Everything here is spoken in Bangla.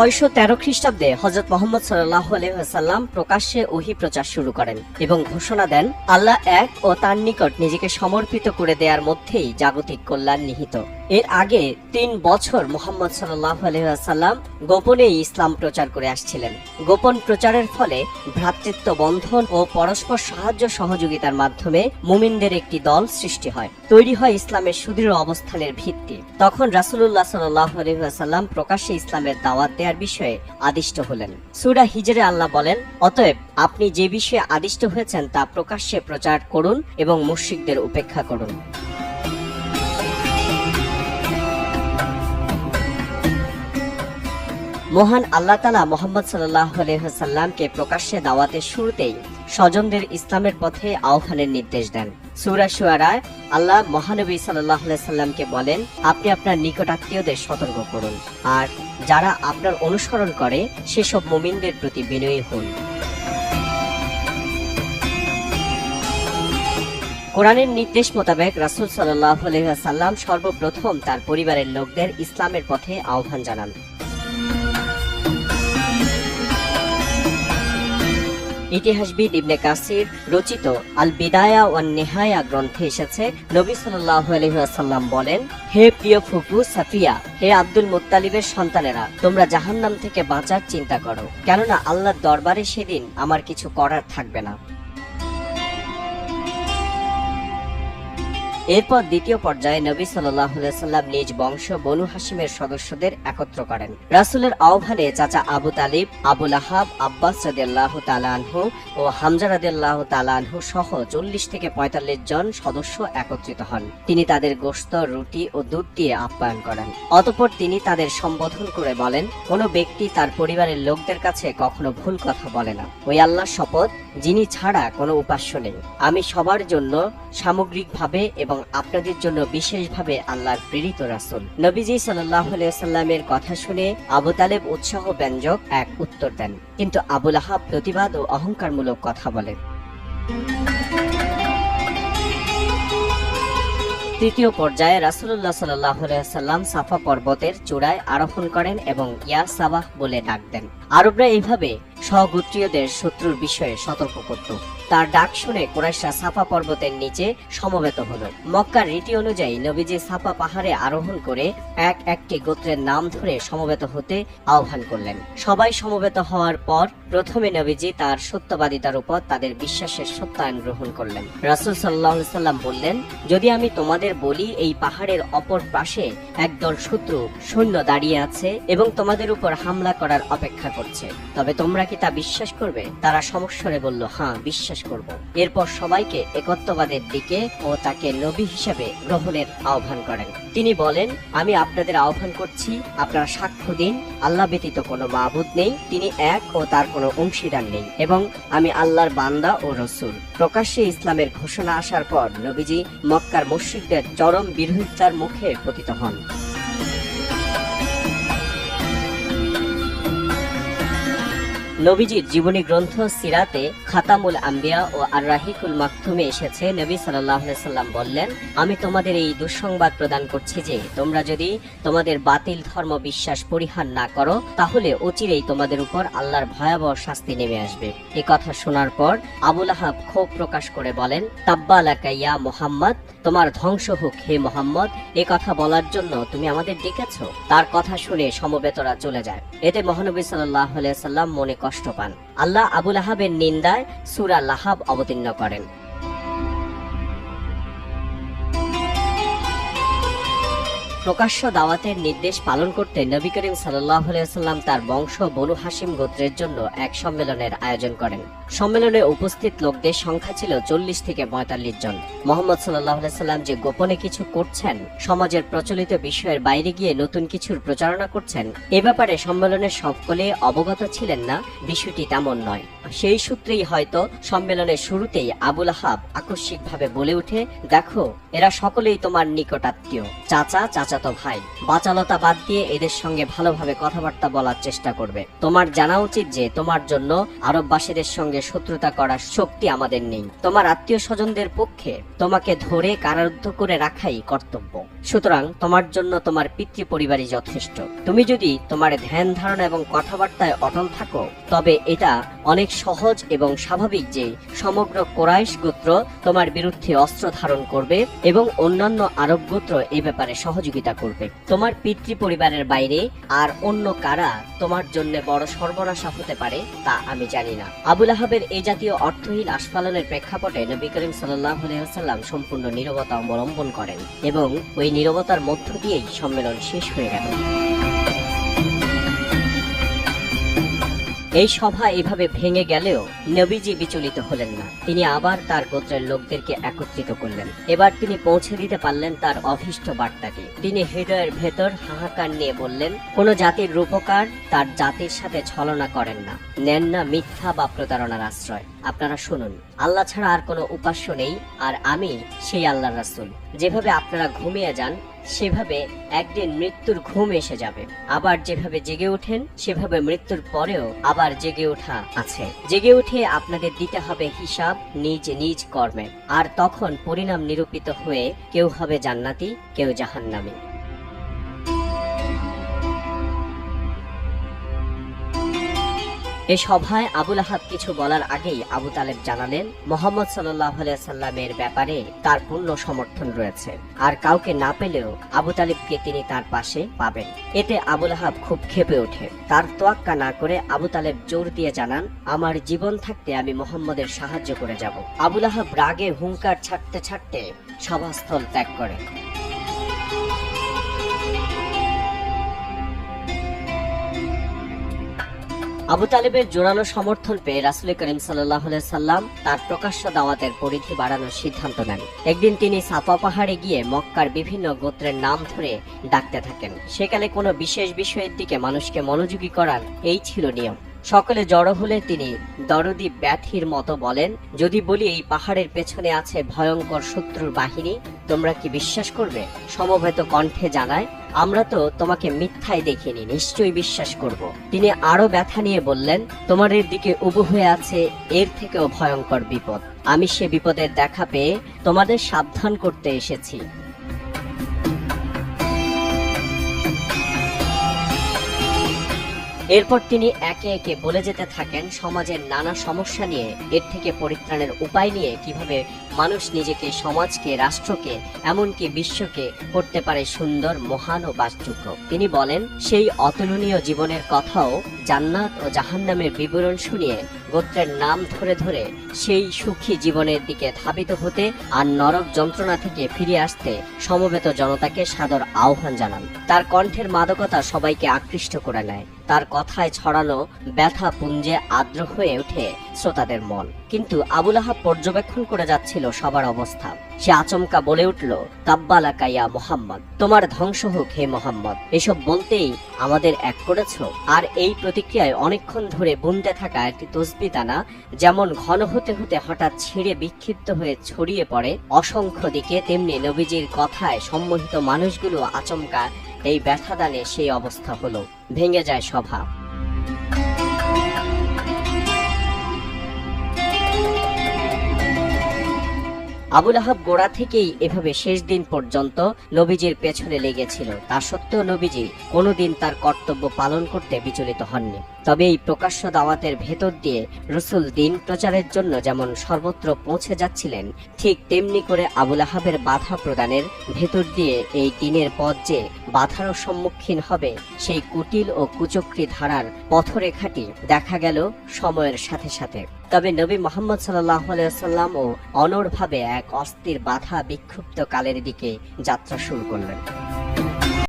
ছয়শো তেরো খ্রিস্টাব্দে হজরত মোহাম্মদ সাল্লাহ আলহাম প্রকাশ্যে ওহি প্রচার শুরু করেন এবং ঘোষণা দেন, আল্লাহ এক ও তার নিকট নিজেকে সমর্পিত করে দেয়ার মধ্যেই জাগতিক কল্যাণ নিহিত। এর আগে তিন বছর মোহাম্মদ সাল্লাহ আলহাম গোপনে ইসলাম প্রচার করে আসছিলেন। গোপন প্রচারের ফলে ভ্রাতৃত্ব বন্ধন ও পরস্পর সাহায্য সহযোগিতার মাধ্যমে মুমিনদের একটি দল সৃষ্টি হয়। তৈরি হয় ইসলামের সুদৃঢ় অবস্থানের ভিত্তি। তখন রাসুল্লাহ সাল্লাহ আলহাম প্রকাশ্যে ইসলামের দাওয়াত দেওয়ার বিষয়ে আদিষ্ট হলেন। সুরা হিজরে আল্লাহ বলেন, অতএব আপনি যে বিষয়ে আদিষ্ট হয়েছেন তা প্রকাশ্যে প্রচার করুন এবং মুশ্রিকদের উপেক্ষা করুন। মহান আল্লাহ তালা মোহাম্মদ সাল্লাহ প্রকাশ্যে দাওয়াতের শুরুতেই স্বজনদের ইসলামের পথে আহ্বানের নির্দেশ দেন। সুরা সুয়ারায় আল্লাহ মহানবী সাল্লাহ সাল্লামকে বলেন, আপনি আপনার নিকটাত্মীয়দের সতর্ক করুন আর যারা আপনার অনুসরণ করে, সেসব মুমিনদের প্রতি বিনয়ী হন। কোরআনের নির্দেশ মোতাবেক রাসুল সাল্লাহ সাল্লাম সর্বপ্রথম তার পরিবারের লোকদের ইসলামের পথে আহ্বান জানান। ইতিহাসবিদ ইবনে কাসির রচিত আল বিদায়া ও নেহায়া গ্রন্থে এসেছে, নবী সাল্লাহ আলহাম বলেন, হে প্রিয় ফুপু সাফিয়া, হে আব্দুল মুত্তালিবের সন্তানেরা, তোমরা জাহান্নাম থেকে বাঁচার চিন্তা করো, কেননা আল্লাহর দরবারে সেদিন আমার কিছু করার থাকবে না। এরপর দ্বিতীয় পর্যায়ে নবী সাল্লাম নিজ বংশ বনু হাসিমের সদস্যদের একত্র করেন। রাসুলের আহ্বানে চাচা আবু তালিব আবুল আহাব আব্বাস রাদিয়াল্লাহ তালানহু ও হামজা রাদিয়াল্লাহ তালানহু সহ চল্লিশ থেকে পঁয়তাল্লিশ জন সদস্য একত্রিত হন। তিনি তাদের গোস্ত রুটি ও দুধ দিয়ে আপ্যায়ন করেন। অতপর তিনি তাদের সম্বোধন করে বলেন, কোনো ব্যক্তি তার পরিবারের লোকদের কাছে কখনো ভুল কথা বলে না। ওই আল্লাহর শপথ, যিনি ছাড়া কোনো উপাস্য নেই। আমি সবার জন্য সামগ্রিকভাবে এবং আপনাদের জন্য বিশেষভাবে আল্লাহর প্রেরিত রাসুল। নবীজি সাল্লাহ সাল্লামের কথা শুনে আবু তালেব উৎসাহ ব্যঞ্জক এক উত্তর দেন। কিন্তু আবুল আহাব প্রতিবাদ ও অহংকারমূলক কথা বলেন। তৃতীয় পর্যায়ে রাসুল্লাহ সাল্লাহ সাল্লাম সাফা পর্বতের চূড়ায় আরোহণ করেন এবং ইয়া সাবাহ বলে ডাক দেন। আরবরা এইভাবে সহগোত্রীয়দের শত্রুর বিষয়ে সতর্ক করত। তার ডাক শুনে কোরাইশা সাফা পর্বতের নিচে সমবেত হল। মক্কার রীতি অনুযায়ী নবীজি সাফা পাহাড়ে আরোহণ করে এক একটি গোত্রের নাম ধরে সমবেত হতে আহ্বান করলেন। সবাই সমবেত হওয়ার পর প্রথমে নবীজি তার সত্যবাদিতার উপর তাদের বিশ্বাসের সত্যায়ন গ্রহণ করলেন। রাসুল সাল্লাহ সাল্লাম বললেন, যদি আমি তোমাদের বলি এই পাহাড়ের অপর পাশে একদল শত্রু সৈন্য দাঁড়িয়ে আছে এবং তোমাদের উপর হামলা করার অপেক্ষা করছে, তবে তোমরা কি তা বিশ্বাস করবে। তারা সমস্বরে বলল হ্যাঁ বিশ্বাস করব। এরপর সবাইকে একত্ববাদের দিকে ও তাকে নবী হিসেবে গ্রহণের আহ্বান করেন। তিনি বলেন, আমি আপনাদের আহ্বান করছি, আপনারা সাক্ষ্য দিন, আল্লাহ ব্যতীত কোনো মাহবুদ নেই, তিনি এক ও তার কোনো অংশীদার নেই এবং আমি আল্লাহর বান্দা ও রসুল। প্রকাশ্যে ইসলামের ঘোষণা আসার পর নবীজি মক্কার মুশ্রিকদের চরম বিরোধিতার মুখে পতিত হন। নবীজির জীবনী গ্রন্থ সিরাতে খাতামুল আম্বিয়া ও আর রাহিকুল মাকতুমে এসেছে। নবী সাল্লাহ সাল্লাম বললেন, আমি তোমাদের এই দুঃসংবাদ প্রদান করছি যে, তোমরা যদি তোমাদের বাতিল ধর্ম বিশ্বাস পরিহার না করো, তাহলে অচিরেই তোমাদের উপর আল্লাহর ভয়াবহ শাস্তি নেমে আসবে। এ কথা শোনার পর আবুল আহাব ক্ষোভ প্রকাশ করে বলেন, তাব্বালাকা ইয়া মোহাম্মদ, তোমার ধ্বংস হোক হে মোহাম্মদ, এ কথা বলার জন্য তুমি আমাদের ডেকেছ? তার কথা শুনে সমবেতরা চলে যায়। এতে মহানবী সাল্লাহ সাল্লাম মনে কষ্ট পান। আল্লাহ আবুল আহাবের নিন্দায় সুরা লাহাব অবতীর্ণ করেন। প্রকাশ্য দাওয়াতের নির্দেশ পালন করতে নবী করিম সাল্লাম তার বংশ বনু হাসিম গোত্রের জন্য এক সম্মেলনের আয়োজন করেন। সম্মেলনে উপস্থিত লোকদের সংখ্যা ছিল চল্লিশ থেকে পঁয়তাল্লিশ জন। মোহাম্মদ সাল্লাহ সাল্লাম যে গোপনে কিছু করছেন, সমাজের প্রচলিত বিষয়ের বাইরে গিয়ে নতুন কিছুর প্রচারণা করছেন, এ ব্যাপারে সম্মেলনের সকলে অবগত ছিলেন না, বিষয়টি তেমন নয়। সেই সূত্রেই হয়তো সম্মেলনের শুরুতেই আবুল আহাব আকস্মিকভাবে বলে উঠে দেখো, এরা সকলেই তোমার নিকটাত্মীয় চাচা চাচা চাচাতো ভাই, বাচালতা বাদ দিয়ে এদের সঙ্গে ভালোভাবে কথাবার্তা বলার চেষ্টা করবে। তোমার জানা উচিত যে তোমার জন্য আরববাসীদের সঙ্গে শত্রুতা করার শক্তি আমাদের নেই। তোমার আত্মীয় স্বজনদের পক্ষে তোমাকে ধরে কারারুদ্ধ করে রাখাই কর্তব্য। সুতরাং তোমার জন্য তোমার পিতৃ পরিবারই যথেষ্ট। তুমি যদি তোমার ধ্যান ধারণা এবং কথাবার্তায় অটল থাকো, তবে এটা অনেক সহজ এবং স্বাভাবিক যে সমগ্র কোরাইশ গোত্র তোমার বিরুদ্ধে অস্ত্র ধারণ করবে এবং অন্যান্য আরব গোত্র এই ব্যাপারে সহযোগিতা করবে। তোমার পিতৃ পরিবারের বাইরে আর অন্য কারা তোমার জন্য বড় সর্বনাশা হতে পারে তা আমি জানি না। আবুল আহাবের এ জাতীয় অর্থহীন আস্ফালনের প্রেক্ষাপটে নবী করিম সাল্লাম সম্পূর্ণ নিরবতা অবলম্বন করেন এবং ওই নিরবতার মধ্য দিয়েই সম্মেলন শেষ হয়ে গেল। এই সভা এভাবে ভেঙে গেলেও নবীজি বিচলিত হলেন না। তিনি আবার তার গোত্রের লোকদেরকে একত্রিত করলেন। এবার তিনি পৌঁছে দিতে পারলেন তার অভিষ্ট বার্তাকে তিনি হৃদয়ের ভেতর হাহাকার নিয়ে বললেন, কোন জাতির রূপকার তার জাতির সাথে ছলনা করেন না। নেন না মিথ্যা বা প্রতারণার আশ্রয়। আপনারা শুনুন। আল্লাহ ছাড়া আর কোনো উপাস্য নেই, আর আমি সেই আল্লাহ রাসূল। যেভাবে আপনারা ঘুমিয়ে যান, সেভাবে একদিন মৃত্যুর ঘুম এসে যাবে। আবার যেভাবে জেগে ওঠেন, সেভাবে মৃত্যুর পরেও আবার জেগে ওঠা আছে। জেগে উঠে আপনাদের দিতে হবে হিসাব, নিজ নিজ কর্মে। আর তখন পরিণাম নিরূপিত হয়ে কেউ হবে জান্নাতি, কেউ জাহান্নামী। এ সভায় আবুল আহাব কিছু বলার আগেই আবু তালেব জানালেন, মোহাম্মদ সাল্লামের ব্যাপারে তার পূর্ণ সমর্থন রয়েছে। আর কাউকে না পেলেও আবু তালিবকে তিনি তার পাশে পাবেন। এতে আবুল আহাব খুব ক্ষেপে ওঠে। তার তোয়াক্কা না করে আবু তালেব জোর দিয়ে জানান, আমার জীবন থাকতে আমি মোহাম্মদের সাহায্য করে যাব। আবুল আহাব রাগে হুঙ্কার ছাড়তে ছাড়তে সভাস্থল ত্যাগ করে আবু তালেবের জোরালো সমর্থন পেয়ে রাসুল করিম সাল্লাম তার প্রকাশ্য দাওয়াতের পরিধি বাড়ানোর সিদ্ধান্ত নেন। একদিন তিনি সাফা পাহাড়ে গিয়ে মক্কার বিভিন্ন গোত্রের নাম ধরে ডাকতে থাকেন। সেকালে কোনো বিশেষ বিষয়ের দিকে মানুষকে মনোযোগী করার এই ছিল নিয়ম। সকলে জড়ো হলে তিনি দরদি ব্যাথির মতো বলেন, যদি বলি এই পাহাড়ের পেছনে আছে ভয়ঙ্কর শত্রুর বাহিনী, তোমরা কি বিশ্বাস করবে? সমবেত কণ্ঠে জানায় আমরা তো তোমাকে মিথ্যায় দেখিনি, নিশ্চয়ই বিশ্বাস করব। তিনি আরও ব্যথা নিয়ে বললেন, তোমার এর দিকে উবু হয়ে আছে, এর থেকেও ভয়ঙ্কর বিপদ। আমি সে বিপদের দেখা পেয়ে তোমাদের সাবধান করতে এসেছি। এরপর তিনি একে একে বলে যেতে থাকেন সমাজের নানা সমস্যা নিয়ে, এর থেকে পরিত্রাণের উপায় নিয়ে কীভাবে মানুষ নিজেকে, সমাজকে, রাষ্ট্রকে, এমনকি বিশ্বকে করতে পারে সুন্দর, মহান ও বাসযোগ্য। তিনি বলেন, সেই অতুলনীয় জীবনের কথাও জান্নাত ও জাহান্নামের বিবরণ শুনিয়ে গোত্রের নাম ধরে ধরে সেই সুখী জীবনের দিকে ধাবিত হতে আর নরক যন্ত্রণা থেকে ফিরে আসতে সমবেত জনতাকে সাদর আহ্বান জানান। তার কণ্ঠের মাদকতা সবাইকে আকৃষ্ট করে নেয়। তার কথায় ছড়ানো ব্যথা পুঞ্জে আর্দ্র হয়ে ওঠে শ্রোতাদের মন। কিন্তু আবুল আহাব পর্যবেক্ষণ করে যাচ্ছিল সবার অবস্থা। সে আচমকা বলে উঠল তাব্বালাকা ইয়া মোহাম্মদ, তোমার ধ্বংস হোক হে মোহাম্মদ। এসব বলতেই আমাদের এক করেছ। আর এই প্রতিক্রিয়ায় অনেকক্ষণ ধরে বুনতে থাকা একটি তসবি দানা যেমন ঘন হতে হতে হঠাৎ ছিঁড়ে বিক্ষিপ্ত হয়ে ছড়িয়ে পড়ে, অসংখ্য দিকে তেমনি নবীজির কথায় সম্মোহিত মানুষগুলো আচমকা এই ব্যথাদানে সেই অবস্থা হলো। ভেঙে যায় সভা। আবুল আহাব গোড়া থেকেই এভাবে শেষ দিন পর্যন্ত নবীজির পেছনে লেগেছিল। তা সত্ত্বেও নবীজি কোনোদিন তার কর্তব্য পালন করতে বিচলিত হননি। তবে এই প্রকাশ্য দাওয়াতের ভেতর দিয়ে রসুল দিন প্রচারের জন্য যেমন সর্বত্র পৌঁছে যাচ্ছিলেন, ঠিক তেমনি করে আবুল আহাবের বাধা প্রদানের ভেতর দিয়ে এই দিনের পথ যে বাধারও সম্মুখীন হবে। সেই কুটিল ও কুচক্রি ধারার পথরেখাটি দেখা গেল সময়ের সাথে সাথে। তবে নবী মোহাম্মদ সাল্লাম ও অনড়ভাবে এক অস্থির বাধা বিক্ষুব্ধ কালের দিকে যাত্রা শুরু করলেন।